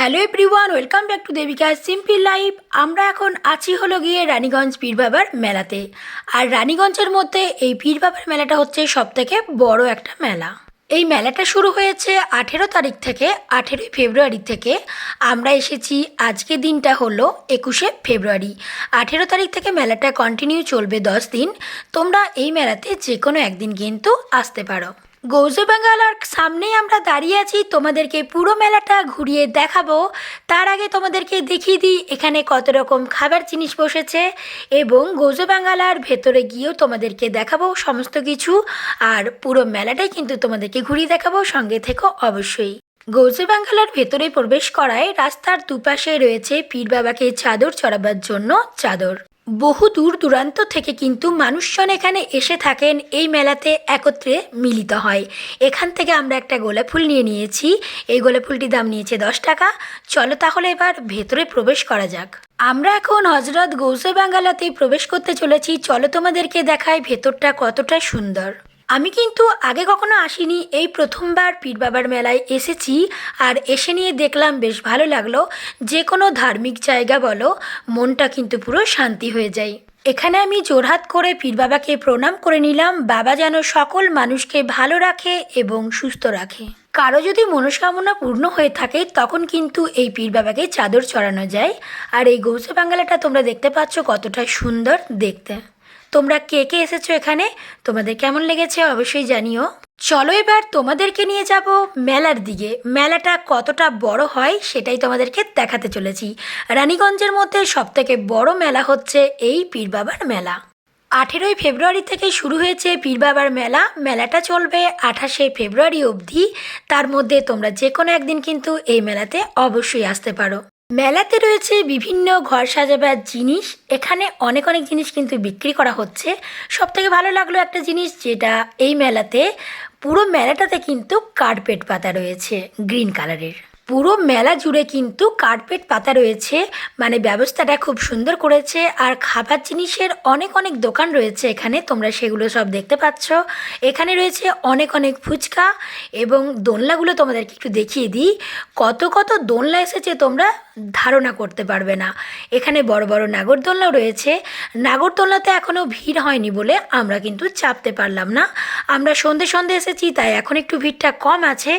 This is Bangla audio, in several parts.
Hello everyone welcome back to Devika simple life আমরা এখন আছি হলো গিয়ে রানীগঞ্জ পীর বাবার মেলাতে। আর রানীগঞ্জের মধ্যে এই পীর বাবার মেলাটা হচ্ছে সব থেকে বড় একটা মেলা। এই মেলাটা শুরু হয়েছে আঠেরো তারিখ থেকে, আঠেরোই ফেব্রুয়ারি থেকে। আমরা এসেছি, আজকে দিনটা হলো একুশে ফেব্রুয়ারি। আঠেরো তারিখ থেকে মেলাটা কন্টিনিউ চলবে দশ দিন। তোমরা এই মেলাতে যে কোনো একদিন কিন্তু আসতে পারো। গৌজে বাঙ্গালার সামনেই আমরা দাঁড়িয়ে আছি, তোমাদেরকে পুরো মেলাটা ঘুরিয়ে দেখাবো। তার আগে তোমাদেরকে দেখিয়ে দিই, এখানে কত রকম খাবার জিনিস বসেছে এবং গৌজে বাঙ্গালার ভেতরে গিয়েও তোমাদেরকে দেখাবো সমস্ত কিছু। আর পুরো মেলাটাই কিন্তু তোমাদেরকে ঘুরিয়ে দেখাবো, সঙ্গে থেকো অবশ্যই। গৌজে বাঙ্গালার ভেতরে প্রবেশ করায় রাস্তার দুপাশে রয়েছে পীর বাবাকে চাদর চড়াবার জন্য চাদর। বহু দূর দূরান্ত থেকে কিন্তু মানুষজন এখানে এসে থাকেন। এই মেলাতে একত্রে মিলিত হয়। এখান থেকে আমরা একটা গোলাপ ফুল নিয়ে নিয়েছি। এই গোলাপ ফুলটির দাম নিয়েছে দশ টাকা। চলো তাহলে এবার ভেতরে প্রবেশ করা যাক। আমরা এখন হজরত গৌসে বাঙ্গালাতে প্রবেশ করতে চলেছি। চলো তোমাদেরকে দেখায় ভেতরটা কতটা সুন্দর। আমি কিন্তু আগে কখনো আসিনি। এই প্রথমবার পীর বাবার মেলায় এসেছি আর এসে নিয়ে দেখলাম বেশ ভালো লাগল। যে কোনো ধার্মিক জায়গা বলো, মনটা কিন্তু পুরো শান্তি হয়ে যায়। এখানে আমি জোরহাত করে পীর বাবাকে প্রণাম করে নিলাম। বাবা যেন সকল মানুষকে ভালো রাখে এবং সুস্থ রাখে। কারও যদি মনস্কামনা পূর্ণ হয়ে থাকে, তখন কিন্তু এই পীর বাবাকে চাদর চড়ানো যায়। আর এই গৌসে বাঙ্গালাটা তোমরা দেখতে পাচ্ছ কতটা সুন্দর দেখতে। তোমরা কে কে এসেছ এখানে? তোমাদের কেমন লেগেছে অবশ্যই জানিও। চলো এবার তোমাদেরকে নিয়ে যাব মেলার দিকে। মেলাটা কতটা বড় হয় সেটাই তোমাদেরকে দেখাতে চলেছি। রানীগঞ্জের মধ্যে সবথেকে বড় মেলা হচ্ছে এই পীর বাবার মেলা। আঠেরোই ফেব্রুয়ারি থেকে শুরু হয়েছে পীর বাবার মেলা। মেলাটা চলবে আঠাশে ফেব্রুয়ারি অবধি। তার মধ্যে তোমরা যে কোনো একদিন কিন্তু এই মেলাতে অবশ্যই আসতে পারো। মেলাতে রয়েছে বিভিন্ন ঘর সাজাবার জিনিস। এখানে অনেক অনেক জিনিস কিন্তু বিক্রি করা হচ্ছে। সব থেকে ভালো লাগল একটা জিনিস যেটা এই মেলাতে। পুরো মেলাটাতে কিন্তু কার্পেট পাতা রয়েছে গ্রিন কালারের পুরো মেলা জুড়ে কিন্তু কার্পেট পাতা রয়েছে। মানে ব্যবস্থাটা খুব সুন্দর করেছে। আর খাবার জিনিসের অনেক অনেক দোকান রয়েছে এখানে। তোমরা সেগুলো সব দেখতে পাচ্ছ। এখানে রয়েছে অনেক অনেক ফুচকা এবং দোলনাগুলো তোমাদেরকে একটু দেখিয়ে দিই। কত কত দোলনা এসেছে তোমরা ধারণা করতে পারবে না। এখানে বড় বড় নাগরদোলনাও রয়েছে। নাগরদোলনাতে এখনও ভিড় হয়নি বলে আমরা কিন্তু চাপতে পারলাম না। আমরা সন্ধে সন্ধে এসেছি, তাই এখন একটু ভিড়টা কম আছে।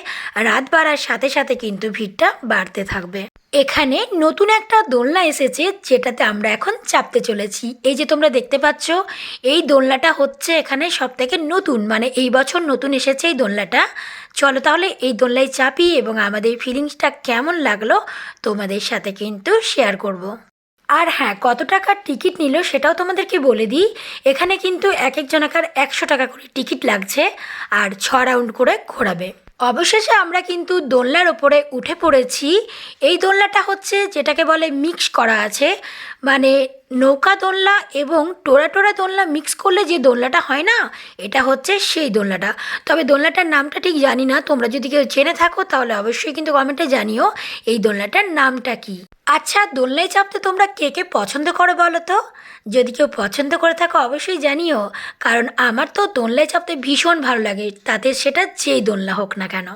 রাত বাড়ার সাথে সাথে কিন্তু ভিড়টা বাড়তে থাকবে। এখানে নতুন একটা দোলনা এসেছে যেটাতে আমরা এখন চাপতে চলেছি। এই যে তোমরা দেখতে পাচ্ছ, এই দোলনাটা হচ্ছে এখানে সব থেকে নতুন মানে এই বছর নতুন এসেছে এই দোলনাটা। চলো তাহলে এই দোলনায় চাপি এবং আমাদের ফিলিংসটা কেমন লাগল তোমাদের সাথে কিন্তু শেয়ার করব। আর হ্যাঁ কত টাকার টিকিট নিল সেটাও তোমাদেরকে বলে দিই। এখানে কিন্তু এক এক জনাকার একশো টাকা করে টিকিট লাগছে আর ছ রাউন্ড করে ঘোরাবে। অবশেষে আমরা কিন্তু দোলনার ওপরে উঠে পড়েছি। এই দোলনাটা হচ্ছে যেটাকে বলে মিক্স করা আছে। মানে নৌকা দোলনা এবং টোরা টোরা দোলনা মিক্স করলে যে দোলনাটা হয় না, এটা হচ্ছে সেই দোলনাটা। তবে দোলনাটার নামটা ঠিক জানি না, তোমরা যদি কেউ জেনে থাকো তাহলে অবশ্যই কিন্তু কমেন্টে জানিও এই দোলনাটার নামটা কি। আচ্ছা দোলনায় চাপতে তোমরা কে কে পছন্দ করো বলো তো? যদি কেউ পছন্দ করে থাকো অবশ্যই জানিও, কারণ আমার তো দোলনায় চাপতে ভীষণ ভালো লাগে, তাতে সেটা যেই দোলনা হোক না কেন।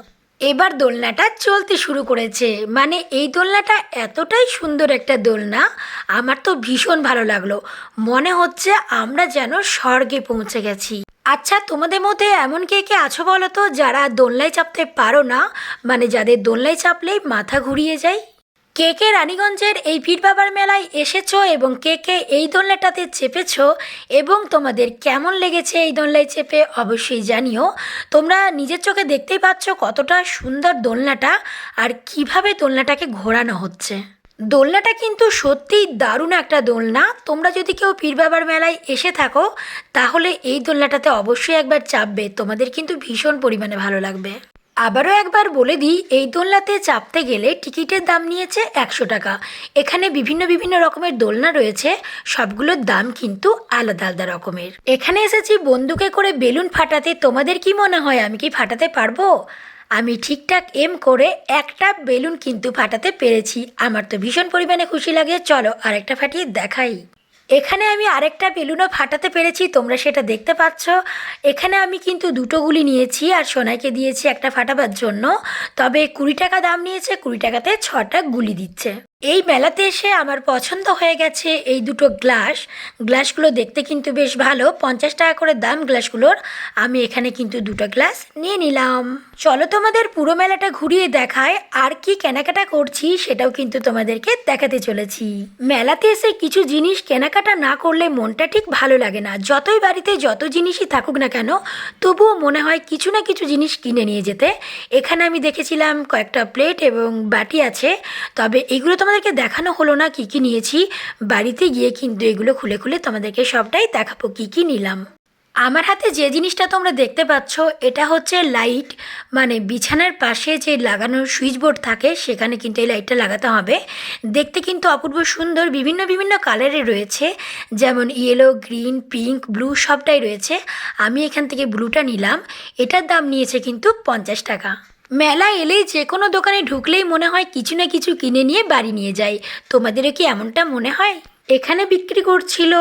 এবার দোলনাটা চলতে শুরু করেছে। মানে এই দোলনাটা এতটাই সুন্দর একটা দোলনা, আমার তো ভীষণ ভালো লাগল। মনে হচ্ছে আমরা যেন স্বর্গে পৌঁছে গেছি। আচ্ছা তোমাদের মধ্যে এমন কে কে আছো বলো তো, যারা দোলনায় চাপতে পারো না? মানে যাদের দোলনায় চাপলেই মাথা ঘুরিয়ে যায়? কে কে রানীগঞ্জের এই পীর বাবার মেলায় এসেছ এবং কে কে এই দোলনাটাতে চেপেছ এবং তোমাদের কেমন লেগেছে এই দোলনায় চেপে অবশ্যই জানিও। তোমরা নিজের চোখে দেখতেই পাচ্ছ কতটা সুন্দর দোলনাটা আর কীভাবে দোলনাটাকে ঘোরানো হচ্ছে। দোলনাটা কিন্তু সত্যিই দারুণ একটা দোলনা। তোমরা যদি কেউ পীর বাবার মেলায় এসে থাকো, তাহলে এই দোলনাটাতে অবশ্যই একবার চাপবে। তোমাদের কিন্তু ভীষণ পরিমাণে ভালো লাগবে। আবারও একবার বলে দিই, এই দোলনাতে চাপতে গেলে টিকিটের দাম নিয়েছে একশো টাকা। এখানে বিভিন্ন বিভিন্ন রকমের দোলনা রয়েছে, সবগুলোর দাম কিন্তু আলাদা আলাদা রকমের। এখানে এসেছি বন্দুকে করে বেলুন ফাটাতে। তোমাদের কি মনে হয়, আমি কি ফাটাতে পারব? আমি ঠিকঠাক এম করে একটা বেলুন কিন্তু ফাটাতে পেরেছি। আমার তো ভীষণ পরিমাণে খুশি লাগে। চলো আরেকটা ফাটিয়ে দেখাই। এখানে আমি আরেকটা বেলুনও ফাটাতে পেরেছি, তোমরা সেটা দেখতে পাচ্ছ। এখানে আমি কিন্তু দুটো গুলি নিয়েছি আর সোনাইকে দিয়েছি একটা ফাটাবার জন্য। তবে কুড়ি টাকা দাম নিয়েছে, কুড়ি টাকাতে ছটা গুলি দিচ্ছে। এই মেলাতে এসে আমার পছন্দ হয়ে গেছে এই দুটো গ্লাস। গ্লাসগুলো দেখতে কিন্তু বেশ ভালো। পঞ্চাশ টাকা করে দাম গ্লাসগুলোর। আমি এখানে কিন্তু দুটো গ্লাস নিয়ে নিলাম। চলো তোমাদের পুরো মেলাটা ঘুরিয়ে দেখায় আর কি কেনাকাটা করছি সেটাও কিন্তু তোমাদেরকে দেখাতে চলেছি। মেলাতে এসে কিছু জিনিস কেনাকাটা না করলে মনটা ঠিক ভালো লাগে না। যতই বাড়িতে যত জিনিসই থাকুক না কেন, তবুও মনে হয় কিছু না কিছু জিনিস কিনে নিয়ে যেতে। এখানে আমি দেখেছিলাম কয়েকটা প্লেট এবং বাটি আছে। তবে এগুলো তোমাদেরকে দেখানো হলো না কী কী নিয়েছি। বাড়িতে গিয়ে কিন্তু এগুলো খুলে খুলে তোমাদেরকে সবটাই দেখাবো কী কী নিলাম। আমার হাতে যে জিনিসটা তোমরা দেখতে পাচ্ছ, এটা হচ্ছে লাইট। মানে বিছানার পাশে যে লাগানোর সুইচ বোর্ড থাকে, সেখানে কিন্তু এই লাইটটা লাগাতে হবে। দেখতে কিন্তু অপূর্ব সুন্দর, বিভিন্ন বিভিন্ন কালারের রয়েছে। যেমন ইয়েলো, গ্রিন, পিঙ্ক, ব্লু সবটাই রয়েছে। আমি এখান থেকে ব্লুটা নিলাম। এটার দাম নিয়েছে কিন্তু পঞ্চাশ টাকা। মেলা এলেই যে কোনো দোকানে ঢুকলেই মনে হয় কিছু না কিছু কিনে নিয়ে বাড়ি নিয়ে যাই। তোমাদেরও কি এমনটা মনে হয়? এখানে বিক্রি করছিল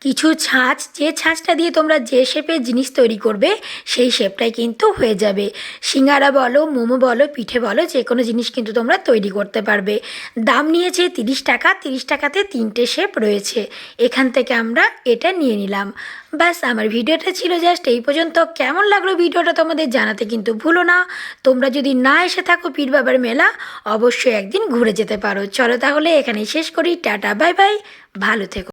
কিছু ছাঁচ, যে ছাঁচটা দিয়ে তোমরা যে শেপের জিনিস তৈরি করবে, সেই শেপটাই কিন্তু হয়ে যাবে। সিঙ্গারা বলো, মোমো বলো, পিঠে বলো, যে কোনো জিনিস কিন্তু তোমরা তৈরি করতে পারবে। দাম নিয়েছে তিরিশ টাকা, তিরিশ টাকাতে তিনটে শেপ রয়েছে। এখান থেকে আমরা এটা নিয়ে নিলাম। ব্যাস, আমার ভিডিওটা ছিল জাস্ট এই পর্যন্ত। কেমন লাগল ভিডিওটা তোমাদের জানাতে কিন্তু ভুলো না। তোমরা যদি না এসে থাকো পীর বাবার মেলা, অবশ্যই একদিন ঘুরে যেতে পারো। চলো তাহলে এখানেই শেষ করি। টাটা বাই বাই ভালো থেকো।